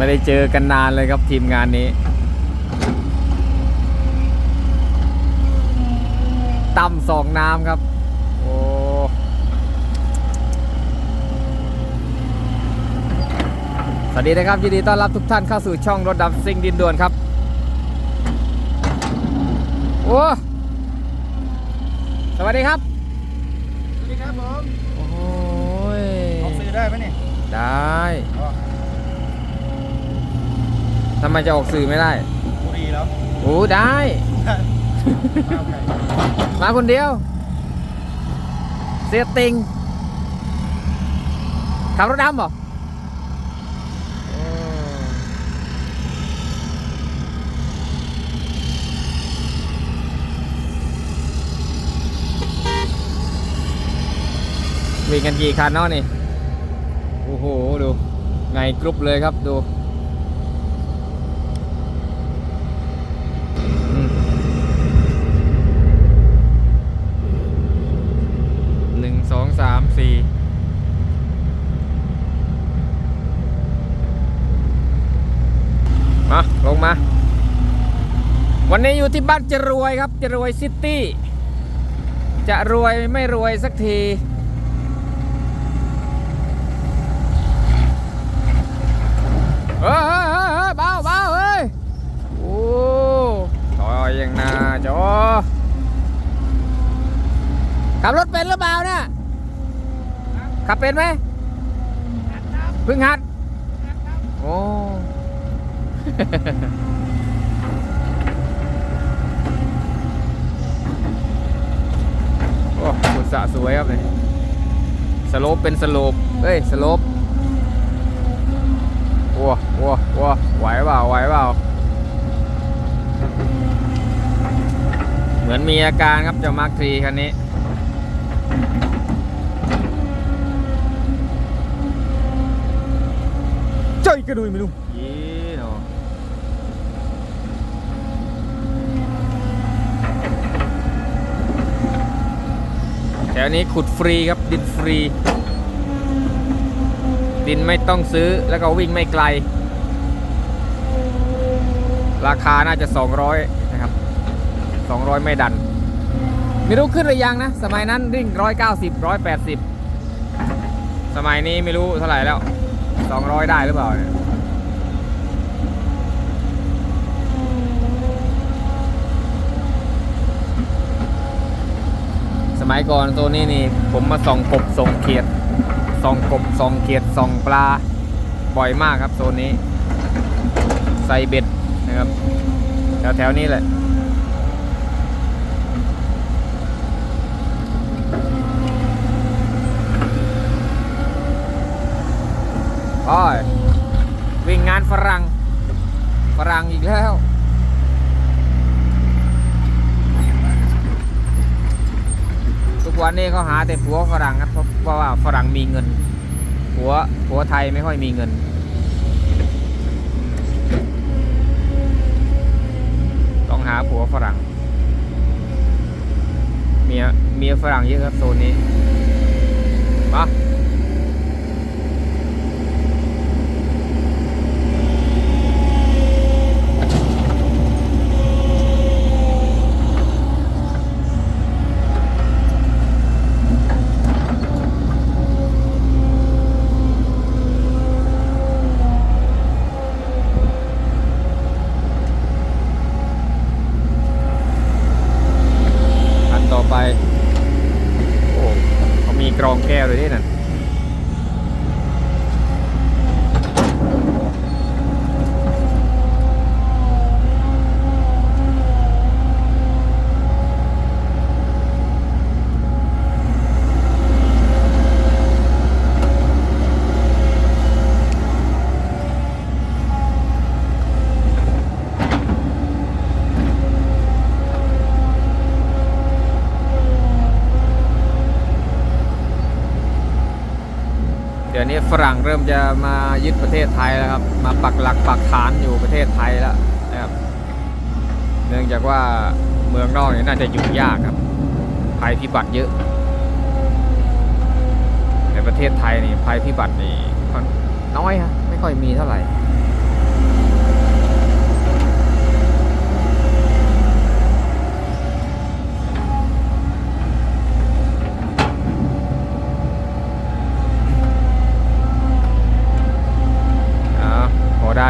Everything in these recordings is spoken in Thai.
ไม่ได้เจอกันนานเลยครับทีมงานนี้ตั้มสองน้ำครับ โอ้สวัสดีนะครับยินดีต้อนรับทุกท่านเข้าสู่ช่องรถดำซิ่งดินด่วนครับ โอ้สวัสดีครับ สวัสดีครับผม โอ้ยออกสื่อได้ไหมเนี่ย ได้อ๋อ ทำไมจะออกสื่อไม่ได้บุรีแล้วโอ้ได้เอาไงมาคนเดียว เสียติงขับรถดำเหรอโอ้วิ่งกันกี่คันเนาะนี่ โอ้โห ดู ไงกรุ๊ปเลยครับดูอืม หนึ่งสอง สามสี่มาลงมา วันนี้อยู่ที่บ้านจะรวยครับจะรวยซิตี้จะรวยไม่รวยสักทีเฮ้ยเฮ้ยเฮ้ยเบาเบาเฮ้ยโอ้ถอยย่างนาจอขับรถเป็นหรือเปล่าเนี่ย ขับเป็นไหมเพิ่งหัดโอ้โอ้ขุดสระสวยครับเนี่ยสโลปเป็นสโลปเอ้ยสโลปโอ้โอ้โอ้ไหวเปล่าไหวเปล่าเหมือนมีอาการครับเจ้ามาร์คทรีคันนี้ ใจกระดุยไม่รู้ยี่เนาะแถวนี้ขุดฟรีครับ ดินฟรี ดินไม่ต้องซื้อแล้วก็วิ่งไม่ไกล ราคาน่าจะ 200 นะครับ 200 ไม่ดัน ไม่รู้ขึ้นหรือยังนะ สมัยนั้นริ่ง 190 180 สมัยนี้ไม่รู้เท่าไหร่แล้ว 200 ได้หรือเปล่าเนี่ยส มัยก่อนตัวนี้นี่ ผมมาส่องกบส่องเขียดส่องกบส่องเขียดส่องปลาบ่อยมากครับโซนนี้ใส่เบ็ดนะครับ แถวแถวนี้แหละโอ้ยวิ่งงานฝรั่งฝรั่งอีกแล้ว ทุกวันนี้เขาหาแต่ผัวฝรั่งครับเพราะเพราะว่าฝรั่งมีเงินผัวผัวไทยไม่ค่อยมีเงิน ต้องหาผัวฝรั่งเมียเมียฝรั่งเยอะครับโซนนี้มาอันต่อไป โอ้เขามีกรองแก้วเลยด้วยนั่นเดี๋ยวนี้ ฝรั่งเริ่มจะมายึดประเทศไทยแล้วครับ มาปักหลักปักฐานอยู่ประเทศไทยแล้วนะครับเนื่องจากว่าเมืองนอกนี่น่าจะอยู่ยากครับภัยพิบัติเยอะ ในประเทศไทยนี่ภัยพิบัตินี่น้อยฮะไม่ค่อยมีเท่าไหร่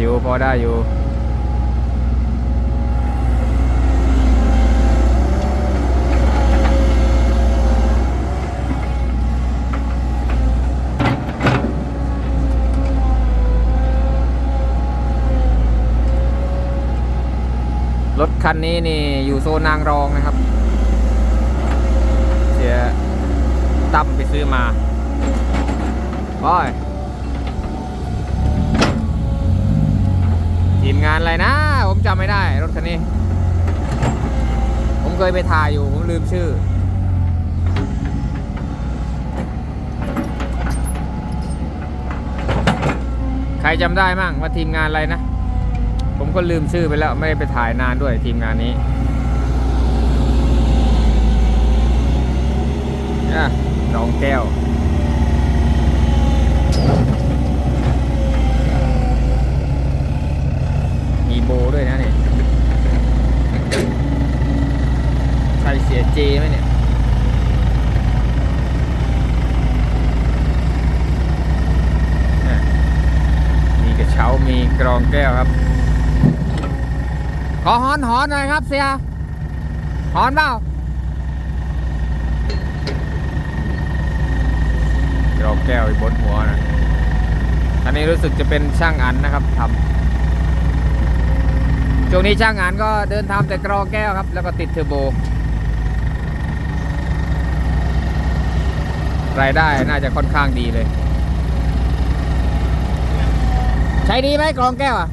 อยู่ พอได้อยู่รถคันนี้นี่อยู่โซนนางรองนะครับ เสียตั้มไปซื้อมา โอ้ย ทีมงานอะไรนะ ผมจำไม่ได้ รถคันนี้ ผมเคยไปถ่ายอยู่ ผมลืมชื่อ ใครจำได้มั่งว่าทีมงานอะไรนะ ผมก็ลืมชื่อไปแล้ว ไม่ได้ไปถ่ายนานด้วยทีมงานนี้อะน้องแก้ว โบด้วยนะเนี่ยใช่เสียเจไหมเนี่ยอ่มีกระเช้ามีกรองแก้วครับ ขอหอนหอนหน่อยครับเสียหอนเปล่ากรองแก้วอีบนหัวนะอันนี้รู้สึกจะเป็นช่างอันนะครับทำ ช่วงนี้ช่างอันก็เดินทำแต่กรองแก้วครับ แล้วก็ติดเทอร์โบ รายได้น่าจะค่อนข้างดีเลย ใช้ดีไหมกรองแก้วอะ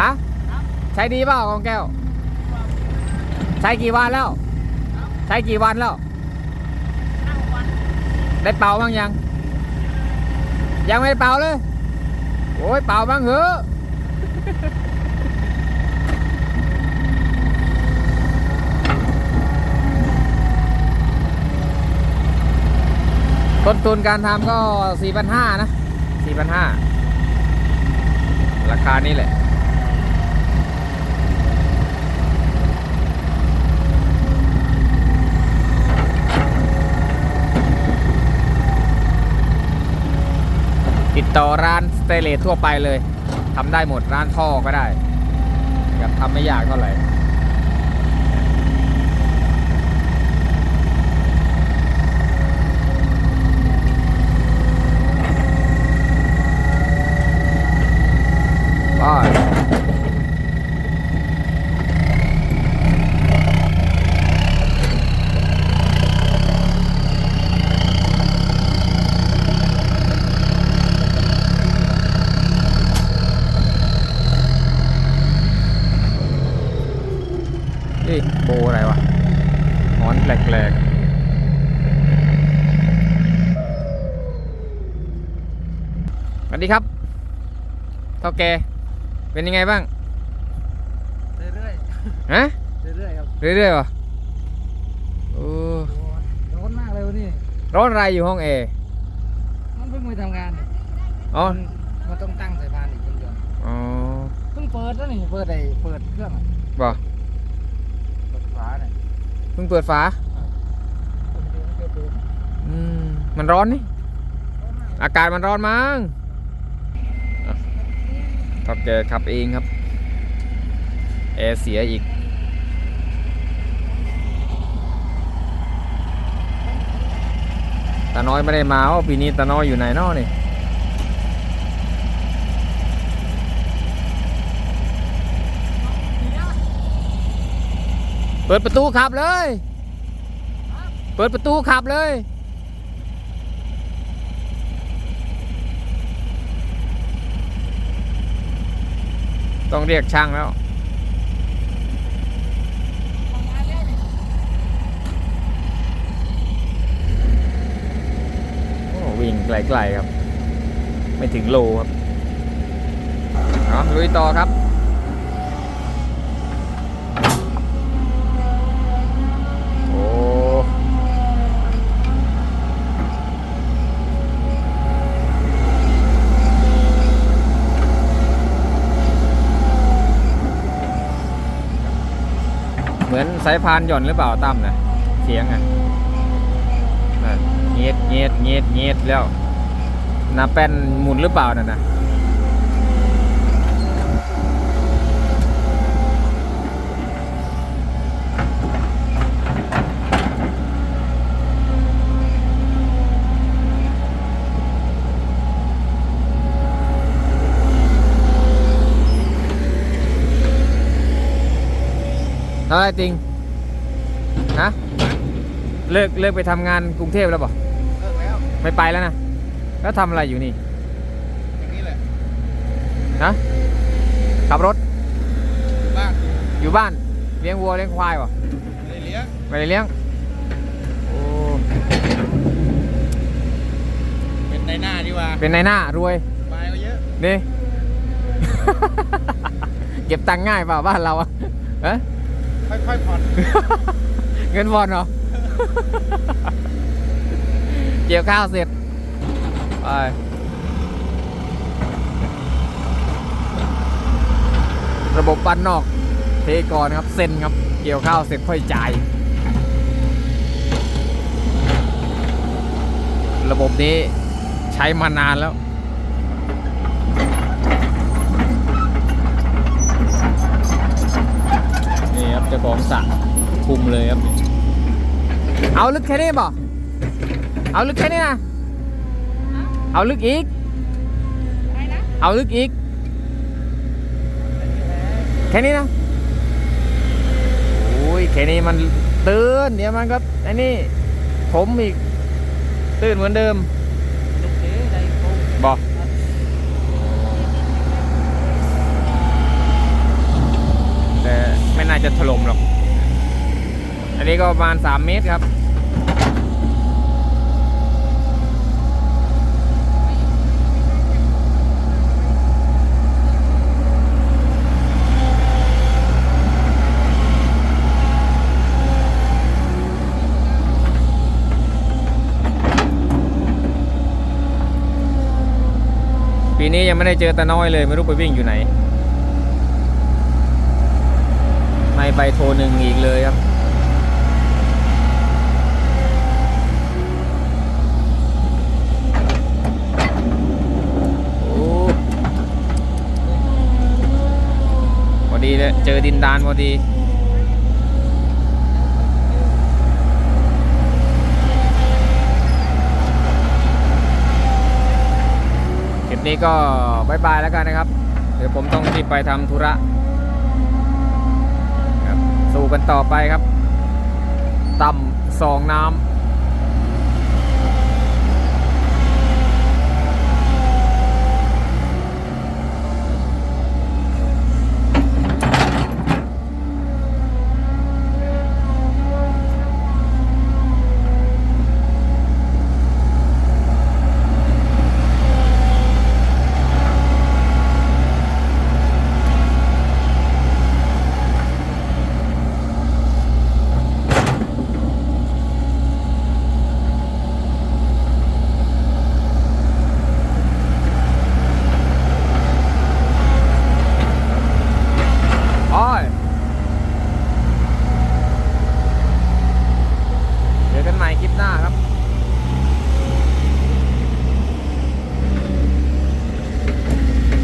ฮะใช้ดีเปล่ากรองแก้ว ใช้กี่วันแล้ว ใช้กี่วันแล้ว ได้เป่าบ้างยัง ยังไม่ได้เป่าเลย โอ้ยเป่าบ้างเหอะ ต้นทุนการทำก็ 4,500 นะ 4,500 ราคานี้แหละ ติดต่อร้านสเตเลสทั่วไปเลย ทำได้หมดร้านท่อก็ได้นะครับทำไม่ยากเท่าไหร่ ไปนี่โบอะไรวะหอน แปลกๆสวัสดีครับเท่าแกเป็นยังไงบ้าง เรื่อยฮะๆเรื่อยๆครับเรื่อยๆวะโอ้ร้อนมากเลยวันนี้ร้อนอะไรอยู่ห้องเอมันเพิ่งมาทำงานนี่อ๋อมันต้องตั้งสายพานอีกเครื่องยนต์อ๋อเพิ่งเปิดแล้วนี่เปิดไอ้เปิดเครื่องอะบ่เปิดฝาเนี่ยเพิ่งเปิดฝาเปิ ดดูเปิดดูอืมมันร้อนนี่ อากาศมันร้อนมั้งอะครับแกขับเองครับแอร์เสียอีกตาน้อยไม่ได้มาว่าปีนี้ตาน้อยอยู่ไหนนอนี่เปิดประตูขับเลย เปิดประตูขับเลย ต้องเรียกช่างแล้ววิ่งไกลๆครับ ไม่ถึงโลครับ เอาลุยต่อครับ มือนสายพานหย่อนหรือเปล่าตั้มนะเสียงอะเงียดเงียดเงียดเงียดแล้วนาแป้นหมุนหรือเปล่าน่ะนะ อะไรติงฮะเลิกเลิกไปทำงานกรุงเทพแล้วป่เลิกแล้ว ไม่ไปแล้วนะ แล้วทำอะไรอยู่นี่อย่างนี้แหละนะขับรถบ้านอยู่บ้านเลี้ยงวัวเลี้ยงควายป่ะเลยเลี้ยงไม่ได้เลี้ยงโอ้เป็นในหน้าดีกว่าเป็นนายหน้ารวยบายก็เยอะนี่ เก็บตังค์ง่ายเปล่าบ้านเราอะฮะ ค่อยๆผ่อนเงินบอลเหรอ เกี่ยวข้าวเสร็จ ไป ระบบปั้นนอก เทก่อนครับ เซ็นครับ เกี่ยวข้าวเสร็จค่อยจ่าย ระบบนี้ใช้มานานแล้ว ครับเจ้าของสระคุมเลยครับ เอาลึกแค่นี้บ่เอาลึกแค่นี้นะเอาลึกอีกเอาลึกอีก แค่นี้นะโอ้ยแค่นี้มันตื้นเดี๋ยวมันก็ไอ้นี่ผมอีกตื้นเหมือนเดิมลูกเอ๋ได้โค้งบอกแต่ไม่ น่าจะถล่มหรอก อันนี้ก็ประมาณ 3 เมตรครับ ปีนี้ยังไม่ได้เจอตาน้อยเลย ไม่รู้ไปวิ่งอยู่ไหน ไปโทรหนึ่งอีกเลยครับโอ้พอดีเลยเจอดินดานพอดีนี้ก็บายบายแล้วกันนะครับ เดี๋ยวผมต้องรีบไปทำธุระ กันต่อไปครับ ต่ำสองน้ำ